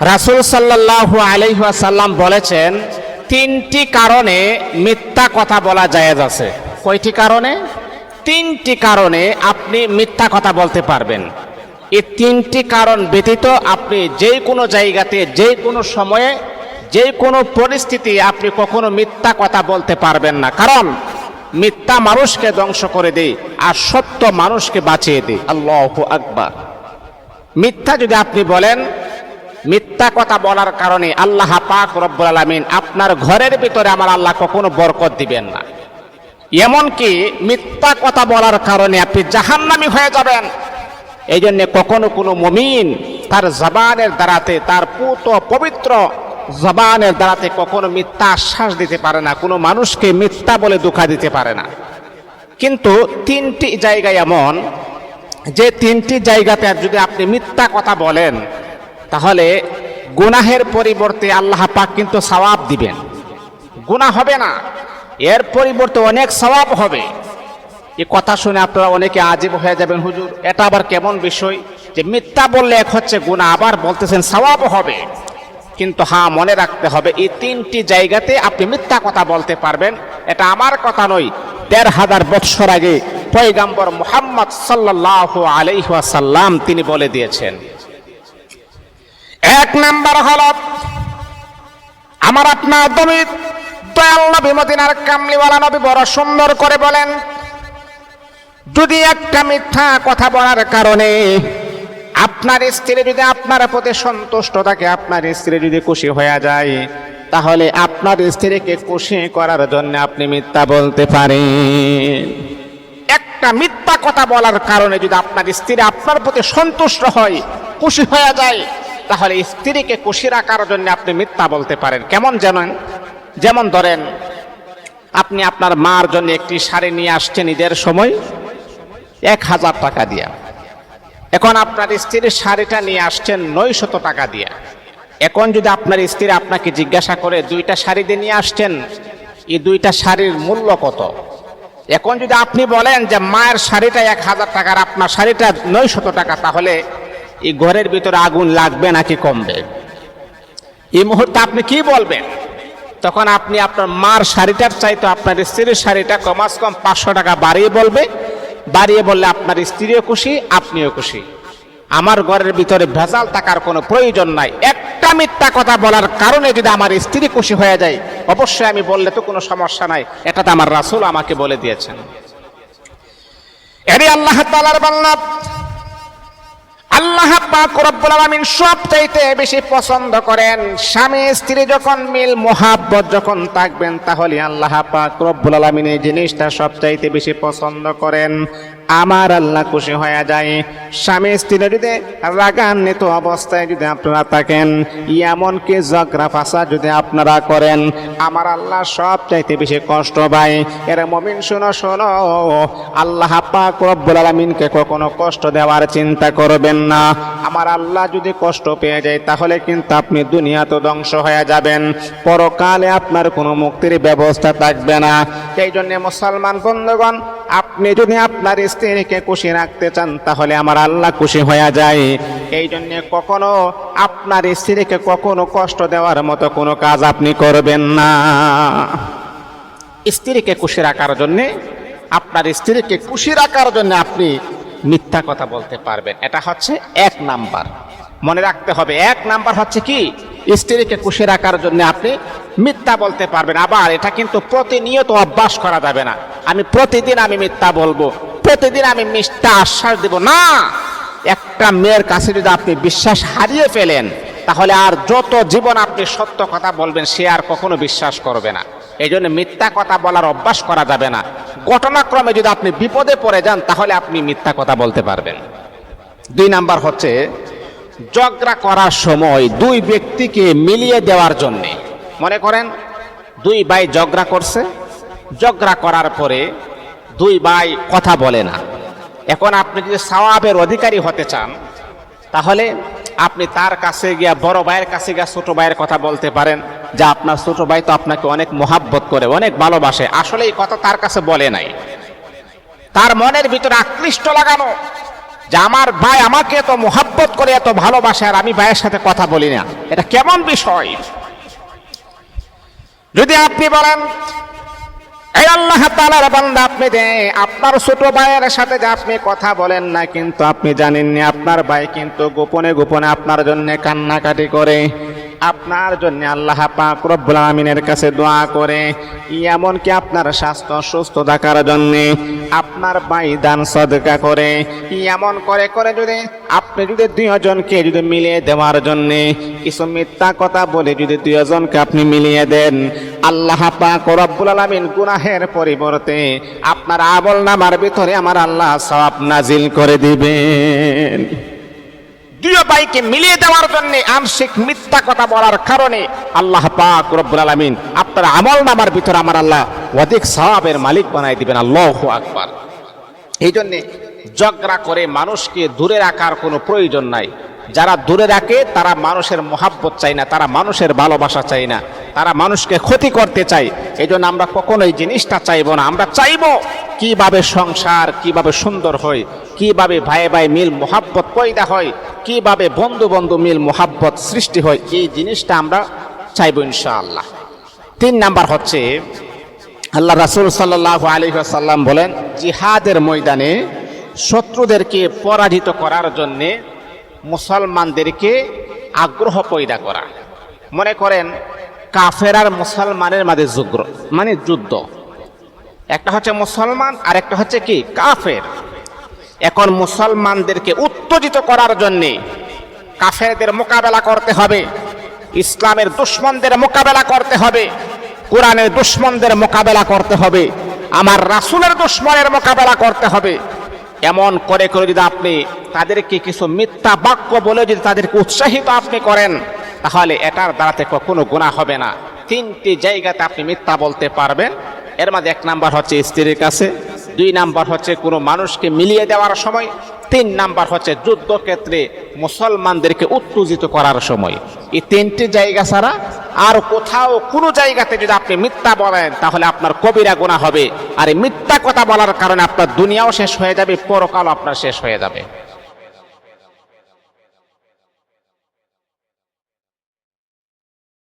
রাসুল সাল্লাহ আলহাসাল্লাম বলেছেন, তিনটি কারণে মিথ্যা কথা বলা জায়েজ আছে। কয়টি কারণে? তিনটি কারণে আপনি মিথ্যা কথা বলতে পারবেন। এই তিনটি কারণ ব্যতীত আপনি যে কোনো জায়গাতে যে কোনো সময়ে যে কোনো পরিস্থিতি আপনি কখনো মিথ্যা কথা বলতে পারবেন না। কারণ, মিথ্যা মানুষকে ধ্বংস করে দেয় আর সত্য মানুষকে বাঁচিয়ে দেয় আল্লাহ আকবার। মিথ্যা যদি আপনি বলেন মিথ্যা কথা বলার কারণে আল্লাহ পাক রব্বুল আলামিন আপনার ঘরের ভিতরে আমার আল্লাহ কখনো বরকত দিবেন না। এমনকি মিথ্যা কথা বলার কারণে আপনি জাহান্নামী হয়ে যাবেন। এই জন্য কখনো কোনো মমিন তার জবানের দ্বারাতে, তার পুত পবিত্র জবানের দ্বারাতে কখনো মিথ্যা আশ্বাস দিতে পারে না, কোনো মানুষকে মিথ্যা বলে দুঃখা দিতে পারে না। কিন্তু তিনটি জায়গায় এমন, যে তিনটি জায়গাতে যদি আপনি মিথ্যা কথা বলেন তাহলে গুনাহের পরিবর্তে আল্লাহ পাক কিন্তু সওয়াব দিবেন। গুনাহ হবে না, এর পরিবর্তে অনেক সওয়াব হবে। এ কথা শুনে আপনারা অনেকে আজীব হয়ে যাবেন, হুজুর। এটা আবার কেমন বিষয় যে মিথ্যা বললে এক হচ্ছে গুনাহ, আবার বলতেছেন সওয়াব হবে। কিন্তু হ্যাঁ মনে রাখতে হবে, এই তিনটি জায়গাতে আপনি মিথ্যা কথা বলতে পারবেন। এটা আমার কথা নয়, দেড় হাজার বৎসর আগে পয়গাম্বর মোহাম্মদ সাল্লাহ আলাইহাসাল্লাম তিনি বলে দিয়েছেন। এক নাম্বার হল আমার আপনার দমি দয়াল নবী মদিনার কামলিওয়ালা নবী বড় সুন্দর করে বলেন, যদি একটা মিথ্যা কথা বলার কারণে আপনার স্ত্রী যদি আপনার প্রতি সন্তুষ্ট থাকে, আপনার স্ত্রী যদি খুশি হয়ে যায়, তাহলে আপনার স্ত্রীকে খুশি করার জন্য আপনি মিথ্যা বলতে পারেন। একটা মিথ্যা কথা বলার কারণে যদি আপনার স্ত্রী আপনার প্রতি সন্তুষ্ট হয়, খুশি হয়ে যায় তাহলে স্ত্রীকে খুশি রাখার জন্য আপনি মিথ্যা বলতে পারেন। কেমন জানেন যেমন ধরেন, আপনি আপনার মার জন্য একটি শাড়ি নিয়ে আসছেন ঈদের সময়, এক হাজার টাকা দিয়া। এখন আপনার স্ত্রীর শাড়িটা নিয়ে আসছেন নয়শত টাকা দিয়া। এখন যদি আপনার স্ত্রী আপনাকে জিজ্ঞাসা করে, দুইটা শাড়ি দিয়ে নিয়ে আসছেন, এই দুইটা শাড়ির মূল্য কত? এখন যদি আপনি বলেন যে, মায়ের শাড়িটা এক হাজার টাকার, আপনার শাড়িটা নয়শত টাকা, তাহলে এই ঘরের ভিতরে আগুন লাগবে নাকি কমবে? এই মুহূর্তে আপনি কি বলবেন? তখন আপনি আপনার মার শাড়িটার চাইতে আপনার স্ত্রীর শাড়িটা কমাস কম পাঁচশো টাকা বাড়িয়ে বলবে। বাড়িয়ে বললে আপনার স্ত্রীও খুশি, আপনিও খুশি। আমার ঘরের ভিতরে ভেজাল থাকার কোনো প্রয়োজন নাই। একটা মিথ্যা কথা বলার কারণে যদি আমার স্ত্রী খুশি হয়ে যায়, অবশ্যই আমি বললে তো কোনো সমস্যা নাই। এটা তো আমার রাসুল আমাকে বলে দিয়েছেন। এরে আল্লাহ তালার বাংলা আল্লাহ পাক রব্বুল আলামিন সবচাইতে বেশি পছন্দ করেন স্বামী স্ত্রী যখন মিল মোহাব্বত যখন থাকবেন, তাহলে আল্লাহ পাক রব্বুল আলামিন এই জিনিসটা সবচাইতে বেশি পছন্দ করেন। আমার আল্লাহ খুশি হয়ে যায়। স্বামী স্ত্রী যদি রাগান্বিত অবস্থায় যদি আপনারা থাকেন এমনকি ঝগড়া ফাঁসা যদি আপনারা করেন, আমার আল্লাহ সব চাইতে বেশি কষ্ট পায়। এর মমিন শোনো শোনো, আল্লাহ পাক রব্বুল আলামিনকে কখনো কষ্ট দেওয়ার চিন্তা করবেন না। আমার আল্লাহ যদি কষ্ট পেয়ে যায়, তাহলে কিন্তু আপনি দুনিয়া তো ধ্বংস হয়ে যাবেন। পরকালে আপনার কোনো মুক্তির ব্যবস্থা থাকবে না। এই জন্য মুসলমান বন্ধুগণ আপনি যদি আপনার স্ত্রীকে খুশি রাখতে চান, তাহলে আমার আল্লাহ খুশি হয়ে যায়। এই জন্য কখনো আপনার স্ত্রীকে কখনো কষ্ট দেওয়ার মতো কোনো কাজ আপনি করবেন না। স্ত্রীকে খুশি রাখার জন্যে, আপনার স্ত্রীকে খুশি রাখার জন্য আপনি মিথ্যা কথা বলতে পারবেন। এটা হচ্ছে এক নাম্বার। মনে রাখতে হবে, এক নাম্বার হচ্ছে কি? স্ত্রীকে খুশি রাখার জন্য আপনি মিথ্যা বলতে পারবেন আবার এটা কিন্তু প্রতিনিয়ত অভ্যাস করা যাবে না। আমি প্রতিদিন আমি মিথ্যা বলব, প্রতিদিন আমি মিথ্যা আশ্বাস দেব। না! একটা মেয়ের কাছে যদি আপনি বিশ্বাস হারিয়ে ফেলেন, তাহলে আর যত জীবন আপনি সত্য কথা বলবেন, সে আর কখনো বিশ্বাস করবে না। এই জন্য মিথ্যা কথা বলার অভ্যাস করা যাবে না। ঘটনাক্রমে যদি আপনি বিপদে পড়ে যান, তাহলে আপনি মিথ্যা কথা বলতে পারবেন। দুই নাম্বার হচ্ছে, ঝগড়া করার সময় দুই ব্যক্তিকে মিলিয়ে দেওয়ার জন্যে। মনে করেন, দুই ভাই ঝগড়া করছে। ঝগড়া করার পরে দুই ভাই কথা বলে না। এখন আপনি যদি সওয়াবের অধিকারী হতে চান, তাহলে আপনি তার কাছে গিয়া, বড় ভাইয়ের কাছে গিয়া ছোট ভাইয়ের কথা বলতে পারেন। যে আপনার ছোট ভাই তো আপনাকে অনেক মোহাব্বত করে, অনেক ভালোবাসে। আসলে এই কথা তার কাছে বলে নাই। তার মনের ভিতরে আকৃষ্ট লাগানো যে আমার ভাই আমাকে এত মোহাব্বত করে, এত ভালোবাসে, আর আমি ভাইয়ের সাথে কথা বলি না। এটা কেমন বিষয়? যদি আপনি বলেন, এই আল্লাহ তালার বান্দা আপনি যে আপনার ছোট ভাইয়ের সাথে যে আপনি কথা বলেন না, কিন্তু আপনি জানেননি আপনার ভাই কিন্তু গোপনে গোপনে আপনার জন্য কান্নাকাটি করে। আপনার জন্য আল্লাহ পাক রব্বুল আমিনের কাছে দোয়া করে। এমনকি আপনার স্বাস্থ্য সুস্থ থাকার জন্য আপনার ভাই দান সদকা করে। এমন করে করে যদি আপনি যদি দুইজনকে যদি মিলিয়ে দেওয়ার জন্য কিছু মিথ্যা কথা বলে যদি দুইজনকে আপনি মিলিয়ে দেন, আল্লাহ পাক রব্বুল আলামিন গুনাহের পরিবর্তে আপনার আমল নামার ভিতরে আমার আল্লাহ সওয়াব নাজিল করে দিবেন। দুই ভাইকে মিলিয়ে দেওয়ার জন্য আংশিক মিথ্যা কথা বলার কারণে আল্লাহ পাক রব্বুল আলামিন আপনার আমল নামার ভিতরে আমার আল্লাহ অধিক সওয়াবের মালিক বানাই দিবেন। আল্লাহু আকবার। এই জন্যে ঝগড়া করে মানুষকে দূরে রাখার কোনো প্রয়োজন নাই। যারা দূরে রাখে, তারা মানুষের মহাব্বত চাই না, তারা মানুষের ভালোবাসা চাই না, তারা মানুষকে ক্ষতি করতে চায়। এই জন্য আমরা কখনোই জিনিসটা চাইব না। আমরা চাইব কীভাবে সংসার, কীভাবে সুন্দর হয়, কীভাবে ভাই ভাই মিল মোহাব্বত পয়দা হয়, কীভাবে বন্ধু বন্ধু মিল মোহাব্বত সৃষ্টি হয়, এই জিনিসটা আমরা চাইব ইনশাআল্লাহ। তিন নাম্বার হচ্ছে, আল্লাহ রাসুল সাল্লাহ আলী সাল্লাম বলেন, জিহাদের ময়দানে শত্রুদেরকে পরাজিত করার জন্যে মুসলমানদেরকে আগ্রহ পয়দা করা। মনে করেন কাফের আর মুসলমানের মাঝে যুগ্র মানে যুদ্ধ। একটা হচ্ছে মুসলমান আর একটা হচ্ছে কি? কাফের। এখন মুসলমানদেরকে উত্তেজিত করার জন্যে কাফেরদের মোকাবেলা করতে হবে, ইসলামের দুশ্মনদের মোকাবেলা করতে হবে, কোরআনের দুশ্মনদের মোকাবেলা করতে হবে, আমার রাসুলের দুশ্মনের মোকাবেলা করতে হবে। এমন করে করে যদি আপনি তাদেরকে কিছু মিথ্যা বাক্য বলে যদি তাদেরকে উৎসাহিত আপনি করেন, তাহলে এটার দ্বারাতে কখনো গুণা হবে না। তিনটি জায়গাতে আপনি মিথ্যা বলতে পারবেন। এর মধ্যে এক নাম্বার হচ্ছে স্ত্রীর কাছে, দুই নাম্বার হচ্ছে কোনো মানুষকে মিলিয়ে দেওয়ার সময়, তিন নাম্বার হচ্ছে যুদ্ধক্ষেত্রে মুসলমানদেরকে উত্তেজিত করার সময়। এই তিনটি জায়গা ছাড়া আর কোথাও কোনো জায়গাতে যদি আপনি মিথ্যা বলেন, তাহলে আপনার কবিরা গুণা হবে। আর এই মিথ্যা কথা বলার কারণে আপনার দুনিয়াও শেষ হয়ে যাবে, পরকালও আপনার শেষ হয়ে যাবে।